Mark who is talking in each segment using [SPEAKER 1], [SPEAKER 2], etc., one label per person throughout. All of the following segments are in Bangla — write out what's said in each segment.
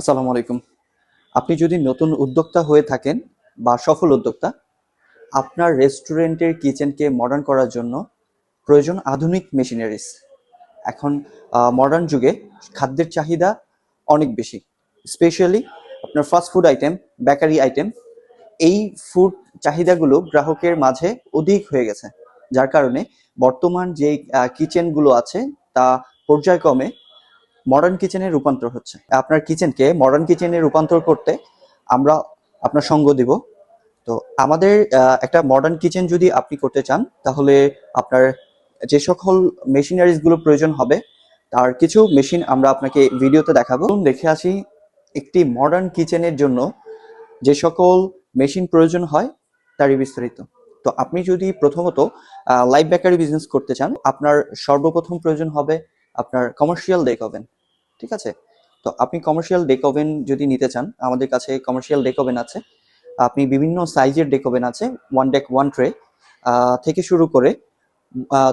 [SPEAKER 1] আসসালামু আলাইকুম। আপনি যদি নতুন উদ্যোক্তা হয়ে থাকেন বা সফল উদ্যোক্তা, আপনার রেস্টুরেন্টের কিচেনকে মডার্ন করার জন্য প্রয়োজন আধুনিক মেশিনারিজ। এখন মডার্ন যুগে খাদ্যের চাহিদা অনেক বেশি। স্পেশালি আপনার fast food item bakery item এই ফুড চাহিদাগুলো গ্রাহকের মাঝে অধিক হয়ে গেছে। যার কারণে বর্তমান যে কিচেনগুলো আছে, তা পর্যায়ক্রমে মডার্ন কিচেনে রূপান্তর হচ্ছে। আপনার কিচেনকে মডার্ন কিচেনে রূপান্তর করতে আমরা আপনার সঙ্গ দিব। তো আমাদের একটা মডার্ন কিচেন যদি আপনি করতে চান, তাহলে আপনার যে সকল মেশিনারিজগুলো প্রয়োজন হবে, তার কিছু মেশিন আমরা আপনাকে ভিডিওতে দেখাবো। দেখে আসি একটি মডার্ন কিচেনের জন্য যে সকল মেশিন প্রয়োজন হয়, তারই বিস্তারিত। তো আপনি যদি প্রথমত লাইভ বেকারি বিজনেস করতে চান, আপনার সর্বপ্রথম প্রয়োজন হবে আপনার কমার্শিয়াল ডেক ওভেন ঠিক আছে? তো আপনি কমার্শিয়াল ডেক ওভেন যদি নিতে চান, আমাদের কাছে কমার্শিয়াল ডেক ওভেন আছে। আপনি বিভিন্ন সাইজের ডেক ওভেন আছে ওয়ান ডেক ওয়ান ট্রে থেকে শুরু করে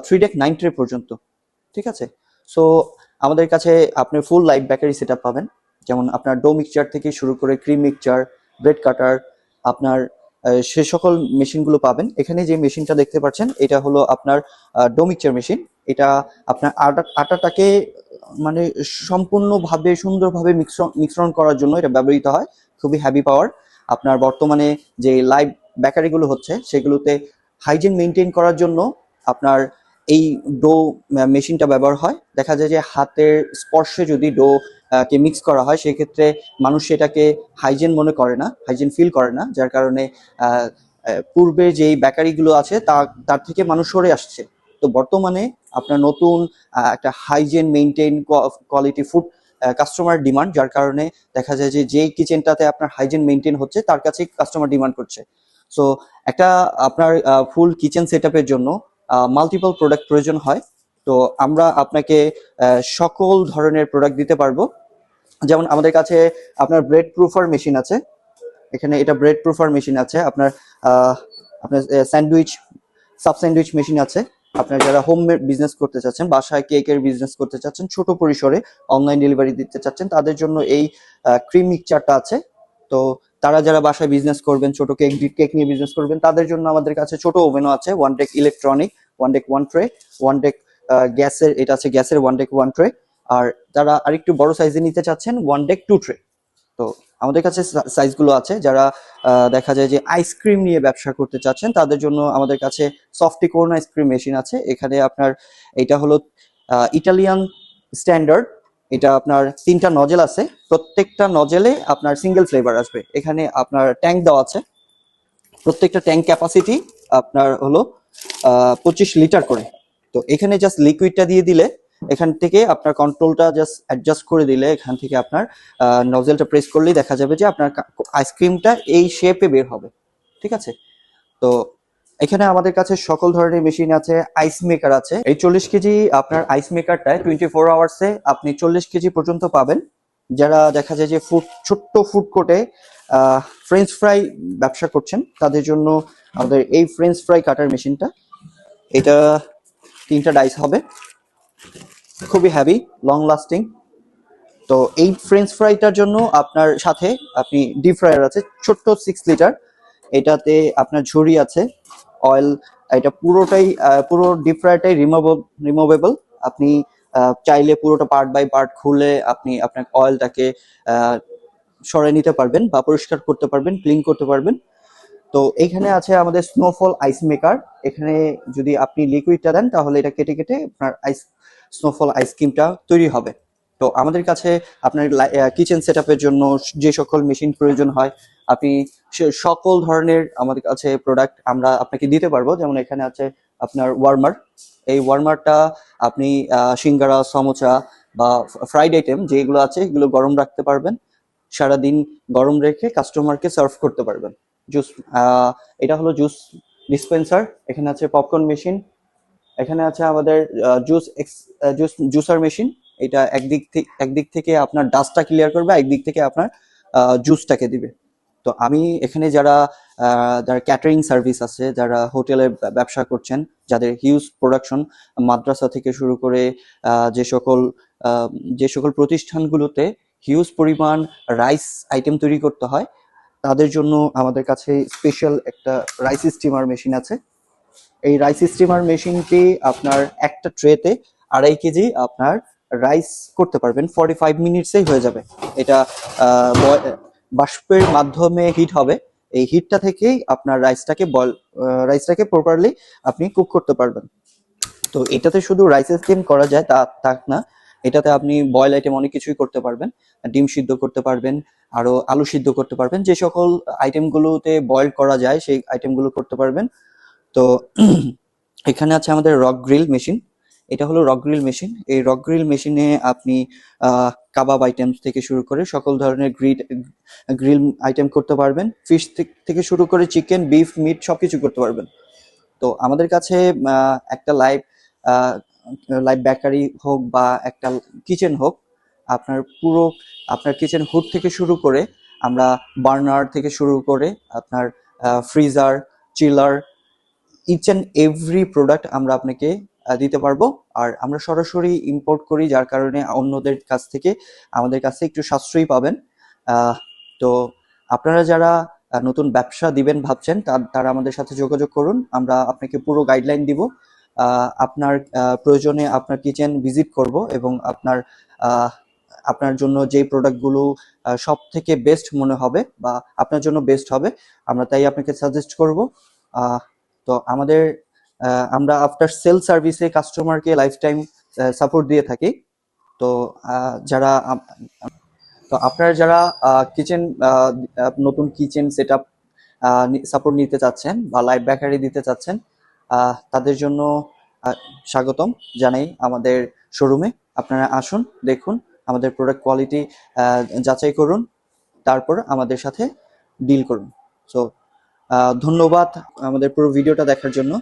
[SPEAKER 1] থ্রি ডেক নাইন ট্রে পর্যন্ত, ঠিক আছে? সো আমাদের কাছে আপনি ফুল লাইভ বেকারি সেট পাবেন। যেমন আপনার ডো মিক্সচার থেকে শুরু করে ক্রিম মিক্সচার ব্রেড কাটার আপনার সে সকল মেশিনগুলো পাবেন। এখানে যে মেশিনটা দেখতে পাচ্ছেন, এটা হলো আপনার ডো মিক্সচার মেশিন এটা আপনার আটা, আটাটাকে মানে সম্পূর্ণভাবে, সুন্দরভাবে মিশ্রণ মিশ্রণ করার জন্য এটা ব্যবহৃত হয়। খুবই হ্যাভি পাওয়ার আপনার বর্তমানে যে লাইভ বেকারিগুলো হচ্ছে, সেগুলোতে হাইজিন মেনটেন করার জন্য আপনার এই ডো মেশিনটা ব্যবহার হয়। দেখা যায় যে হাতের স্পর্শে যদি ডো কে মিক্স করা হয়, সেক্ষেত্রে মানুষ সেটাকে হাইজিন মনে করে না হাইজিন ফিল করে না, যার কারণে পূর্বে যেই বেকারিগুলো আছে, তা, তার থেকে মানুষ সরে আসছে। তো বর্তমানে আপনার নতুন একটা hygiene maintain quality food customer demand যার কারণে দেখা যায় যে যেই কিচেনটাতে আপনার হাইজেন মেনটেন হচ্ছে, তার কাছে কাস্টমার ডিমান্ড করছে। সো একটা আপনার ফুল কিচেন সেট জন্য মাল্টিপল প্রোডাক্ট প্রয়োজন হয়। তো আমরা আপনাকে সকল ধরনের প্রোডাক্ট দিতে পারব। যেমন আমাদের কাছে আপনার ব্রেড প্রুফার মেশিন আছে। এখানে এটা ব্রেড প্রুফার মেশিন আছে। আপনার আপনার স্যান্ডউইচ সাব স্যান্ডউইচ মেশিন আছে। আপনার যারা হোম বিজনেস করতে চাচ্ছেন, বাসায় কেকের বিজনেস করতে চাচ্ছেন, ছোট পরিসরে অনলাইন ডেলিভারি দিতে চাচ্ছেন, তাদের জন্য এই ক্রিম মিক্সচারটা আছে। তো তারা যারা বাসায় বিজনেস করবেন, ছোট কেক কেক নিয়ে বিজনেস করবেন, তাদের জন্য আমাদের কাছে ছোট ওভেনও আছে one deck electronic one deck one tray one deck গ্যাসের, এটা আছে গ্যাসের ওয়ান ডেক ওয়ান ট্রে আর যারা আরেকটু বড় সাইজে নিতে চাচ্ছেন ওয়ান ডেক টু ট্রে তো আমাদের কাছে সাইজগুলো আছে, যারা দেখা যায় যে আইসক্রিম নিয়ে ব্যবসা করতে চাচ্ছেন, তাদের জন্য আমাদের কাছে সফটি কোর্ন আইসক্রিম মেশিন আছে। এখানে আপনার, এটা হলো ইটালিয়ান স্ট্যান্ডার্ড এটা আপনার তিনটা নজেল আছে। প্রত্যেকটা নজেলে আপনার সিঙ্গেল ফ্লেভার আসবে। এখানে আপনার ট্যাঙ্ক দেওয়া আছে। প্রত্যেকটা ট্যাঙ্ক ক্যাপাসিটি আপনার হলো পঁচিশ লিটার করে। তো এখানে জাস্ট লিকুইডটা দিয়ে দিলে এখান থেকে আপনার কন্ট্রোলটা জাস্ট অ্যাডজাস্ট করে দিলে এখান থেকে আপনার নজেলটা প্রেস করলেই দেখা যাবে যে আপনার আইসক্রিমটা এই শেপে বের হবে। ঠিক আছে? তো এখানে আমাদের কাছে সকল ধরনের মেশিন আছে আইস মেকার আছে। এই চল্লিশ কেজি আপনার আইস মেকারটায় টোয়েন্টি ফোর আওয়ার্সে আপনি চল্লিশ কেজি পর্যন্ত পাবেন। যারা দেখা যায় যে ফুড ছোট্ট ফুড কোর্টে ফ্রেঞ্চ ফ্রাই ব্যবসা করছেন, তাদের জন্য আমাদের এই ফ্রেঞ্চ ফ্রাই কাটার মেশিনটা এটা তিনটা ডাইস হবে। খুবই হ্যাভি লং লাস্টিং তো এই ফ্রেঞ্চ ফ্রাইটার জন্য আপনার সাথে আপনি ডিপ ফ্রায়ার আছে, ছোট্ট সিক্স লিটার এটাতে আপনার ঝুড়ি আছে অয়েল এটা পুরোটাই পুরো ডিপ ফ্রায়ারটাই রিমুভেবল রিমুভেবল আপনি চাইলে পুরোটা পার্ট বাই পার্ট খুলে আপনি আপনার অয়েলটাকে সরে নিতে পারবেন বা পরিষ্কার করতে পারবেন ক্লিন করতে পারবেন। তো এখানে আছে আমাদের স্নোফল আইস মেকার এখানে যদি আপনি লিকুইডটা দেন তাহলে এটা কেটে কেটে আপনার আইস স্নোফল আইসক্রিমটা তৈরি হবে। তো আমাদের কাছে আপনার কিচেন সেট জন্য যে সকল মেশিন প্রয়োজন হয়, আপনি সকল ধরনের আমাদের কাছে প্রোডাক্ট আমরা আপনাকে দিতে পারব। যেমন এখানে আছে আপনার ওয়ার্মার এই ওয়ার্মারটা আপনি সিঙ্গারা, সমোচা বা ফ্রাইড আইটেম যেগুলো আছে এগুলো গরম রাখতে পারবেন। সারাদিন গরম রেখে কাস্টমারকে সার্ভ করতে পারবেন। জুস এটা হলো জুস ডিসপেন্সার এখানে আছে পপকর্ন মেশিন এখানে আছে আমাদের জুস জুস জুসার মেশিন এটা একদিক থেকে একদিক থেকে আপনার ডাস্টটা ক্লিয়ার করবে একদিক থেকে আপনার জুসটাকে দিবে। তো আমি এখানে যারা যারা ক্যাটারিং সার্ভিস আছে, যারা হোটেলে ব্যবসা করছেন, যাদের হিউজ প্রোডাকশন মাদ্রাসা থেকে শুরু করে যে সকল যে সকল প্রতিষ্ঠানগুলোতে হিউজ পরিমাণ রাইস আইটেম তৈরি করতে হয়, তাদের জন্য আমাদের কাছে স্পেশাল একটা রাইস স্টিমার মেশিন আছে। এই রাইস স্টিমার মেশিনটি আপনার একটা ট্রেতে আড়াই কেজি আপনার রাইস করতে পারবেন। ফর্টি ফাইভ মিনিটসেই হয়ে যাবে। এটা বাষ্পের মাধ্যমে হিট হবে। এই হিটটা থেকেই আপনার রাইসটাকে বয়েল রাইসটাকে প্রপারলি আপনি কুক করতে পারবেন। তো এটাতে শুধু রাইস স্টিম করা যায়, তা তা না। এটাতে আপনি বয়েল আইটেম অনেক কিছুই করতে পারবেন। ডিম সিদ্ধ করতে পারবেন, আরও আলু সিদ্ধ করতে পারবেন। যে সকল আইটেমগুলোতে বয়েল করা যায়, সেই আইটেমগুলো করতে পারবেন। তো এখানে আছে আমাদের রক গ্রিল মেশিন এটা হলো রক গ্রিল মেশিন এই রক গ্রিল মেশিনে আপনি কাবাব আইটেম থেকে শুরু করে সকল ধরনের গ্রিল গ্রিল আইটেম করতে পারবেন। ফিশ থেকে শুরু করে চিকেন বিফ মিট সব কিছু করতে পারবেন। তো আমাদের কাছে একটা লাইভ লাইভ বেকারি হোক বা একটা কিচেন হোক, আপনার পুরো, আপনার কিচেন হুড থেকে শুরু করে আমরা বার্নার থেকে শুরু করে আপনার freezer chiller each and every product আমরা আপনাকে দিতে পারব। আর আমরা সরাসরি ইম্পোর্ট করি, যার কারণে অন্যদের কাছ থেকে, আমাদের কাছে একটু সাশ্রয়ী পাবেন। তো আপনারা যারা নতুন ব্যবসা দিবেন ভাবছেন, তারা আমাদের সাথে যোগাযোগ করুন। আমরা আপনাকে পুরো গাইডলাইন দিব। আপনার প্রয়োজনে আপনার কিচেন ভিজিট করব এবং আপনার আপনার জন্য যে প্রোডাক্টগুলো সব থেকে বেস্ট মনে হবে বা আপনার জন্য বেস্ট হবে, আমরা তাই আপনাকে সাজেস্ট করব। তো আমাদের আমরা আফটার সেল সার্ভিসে কাস্টমারকে লাইফ টাইম সাপোর্ট দিয়ে থাকি। তো যারা তো আপনারা যারা কিচেন নতুন কিচেন সেট আপ সাপোর্ট নিতে চাচ্ছেন বা লাইভ বেকারি দিতে চাচ্ছেন তাদের জন্য স্বাগতম জানাই আমাদের শোরুমে আপনারা আসুন, দেখুন আমাদের প্রোডাক্ট কোয়ালিটি যাচাই করুন, তারপর আমাদের সাথে ডিল করুন। সো ধন্যবাদ আমাদের পুরো ভিডিওটা দেখার জন্য।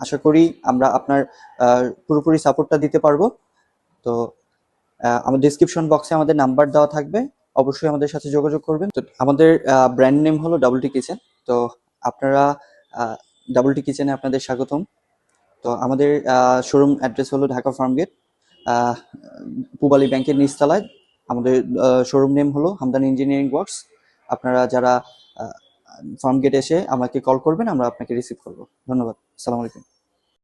[SPEAKER 1] আশা করি আমরা আপনার পুরোপুরি সাপোর্টটা দিতে পারব। তো আমার ডিসক্রিপশন বক্সে আমাদের নাম্বার দেওয়া থাকবে। অবশ্যই আমাদের সাথে যোগাযোগ করবেন। তো, আমাদের ব্র্যান্ড নেম হলো ডাবল টি কিচেন তো, আপনারা ডাবল টি কিচেনে আপনাদের স্বাগতম। তো, আমাদের শোরুম অ্যাড্রেস হলো ঢাকা ফার্ম গেট পুবালি ব্যাংকের নিচতলায়। আমাদের শোরুম নেম হলো হামদান ইঞ্জিনিয়ারিং ওয়ার্কস আপনারা যারা ফার্ম গেট এসে আমাকে কল করবেন আমরা আপনাকে রিসিভ করব। ধন্যবাদ। সালাম আলাইকুম।